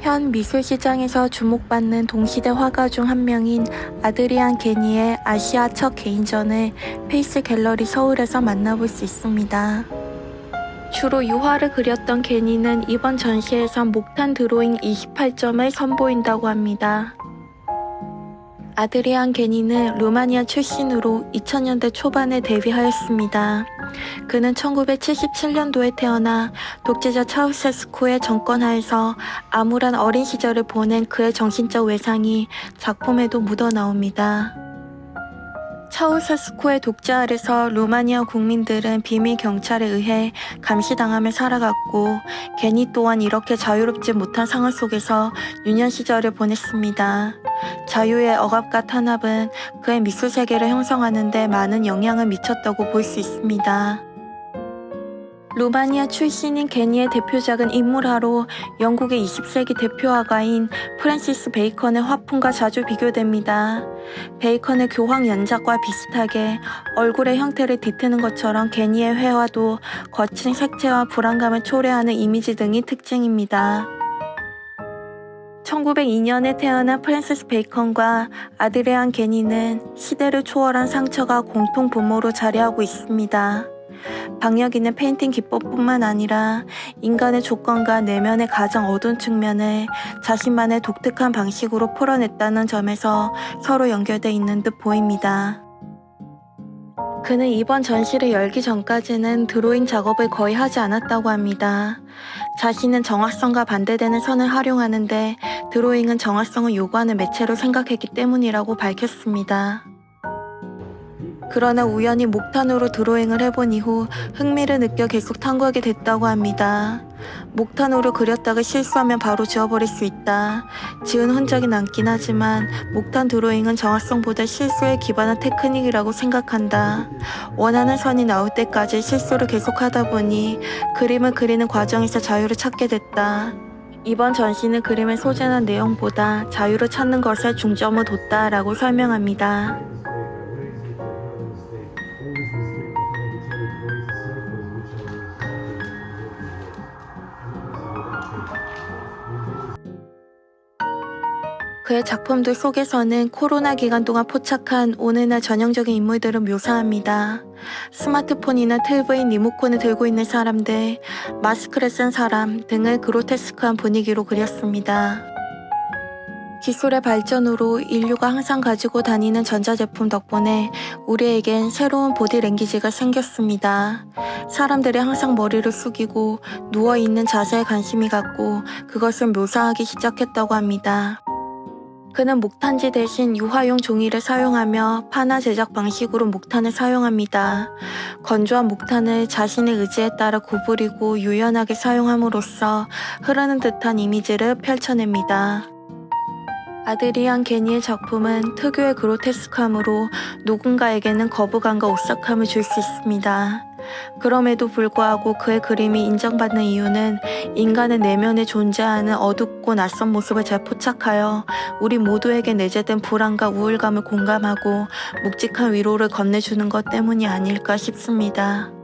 현 미술시장에서 주목받는 동시대 화가 중 한 명인 아드리안 게니의 아시아 첫 개인전을 페이스 갤러리 서울에서 만나볼 수 있습니다. 주로 유화를 그렸던 게니는 이번 전시에선 목탄 드로잉 28점을 선보인다고 합니다. 아드리안 게니는 루마니아 출신으로 2000년대 초반에 데뷔하였습니다. 그는 1977년도에 태어나 독재자 차우세스코의 정권 하에서 암울한 어린 시절을 보낸 그의 정신적 외상이 작품에도 묻어 나옵니다. 차우세스코의 독재 아래서 루마니아 국민들은 비밀 경찰에 의해 감시당하며 살아갔고 게니 또한 이렇게 자유롭지 못한 상황 속에서 유년 시절을 보냈습니다. 자유의 억압과 탄압은 그의 미술 세계를 형성하는 데 많은 영향을 미쳤다고 볼 수 있습니다. 루마니아 출신인 게니의 대표작은 인물화로 영국의 20세기 대표 화가인 프랜시스 베이컨의 화풍과 자주 비교됩니다. 베이컨의 교황 연작과 비슷하게 얼굴의 형태를 뒤트는 것처럼 게니의 회화도 거친 색채와 불안감을 초래하는 이미지 등이 특징입니다. 1902년에 태어난 프랜시스 베이컨과 아드레안 게니는 시대를 초월한 상처가 공통 부모로 자리하고 있습니다. 있는 페인팅 기법뿐만 아니라 인간의 조건과 내면의 가장 어두운 측면을 자신만의 독특한 방식으로 풀어냈다는 점에서 서로 연결돼 있는 듯 보입니다. 그는 이번 전시를 열기 전까지는 드로잉 작업을 거의 하지 않았다고 합니다. 자신은 정확성과 반대되는 선을 활용하는데 드로잉은 정확성을 요구하는 매체로 생각했기 때문이라고 밝혔습니다. 그러나 우연히 목탄으로 드로잉을 해본 이후 흥미를 느껴 계속 탐구하게 됐다고 합니다. 목탄으로 그렸다가 실수하면 바로 지워버릴 수 있다. 지운 흔적이 남긴 하지만 목탄 드로잉은 정확성보다 실수에 기반한 테크닉이라고 생각한다. 원하는 선이 나올 때까지 실수를 계속하다 보니 그림을 그리는 과정에서 자유를 찾게 됐다. 이번 전시는 그림의 소재나 내용보다 자유를 찾는 것에 중점을 뒀다라고 설명합니다. 그의 작품들 속에서는 코로나 기간 동안 포착한 오늘날 전형적인 인물들을 묘사합니다. 스마트폰이나 텔레비인 리모컨을 들고 있는 사람들, 마스크를 쓴 사람 등을 그로테스크한 분위기로 그렸습니다. 기술의 발전으로 인류가 항상 가지고 다니는 전자제품 덕분에 우리에겐 새로운 보디 랭귀지가 생겼습니다. 사람들이 항상 머리를 숙이고 누워있는 자세에 관심이 갖고 그것을 묘사하기 시작했다고 합니다. 그는 목탄지 대신 유화용 종이를 사용하며 파나 제작 방식으로 목탄을 사용합니다. 건조한 목탄을 자신의 의지에 따라 구부리고 유연하게 사용함으로써 흐르는 듯한 이미지를 펼쳐냅니다. 아드리안 게니의 작품은 특유의 그로테스크함으로 누군가에게는 거부감과 오싹함을 줄 수 있습니다. 그럼에도 불구하고 그의 그림이 인정받는 이유는 인간의 내면에 존재하는 어둡고 낯선 모습을 잘 포착하여 우리 모두에게 내재된 불안과 우울감을 공감하고 묵직한 위로를 건네주는 것 때문이 아닐까 싶습니다.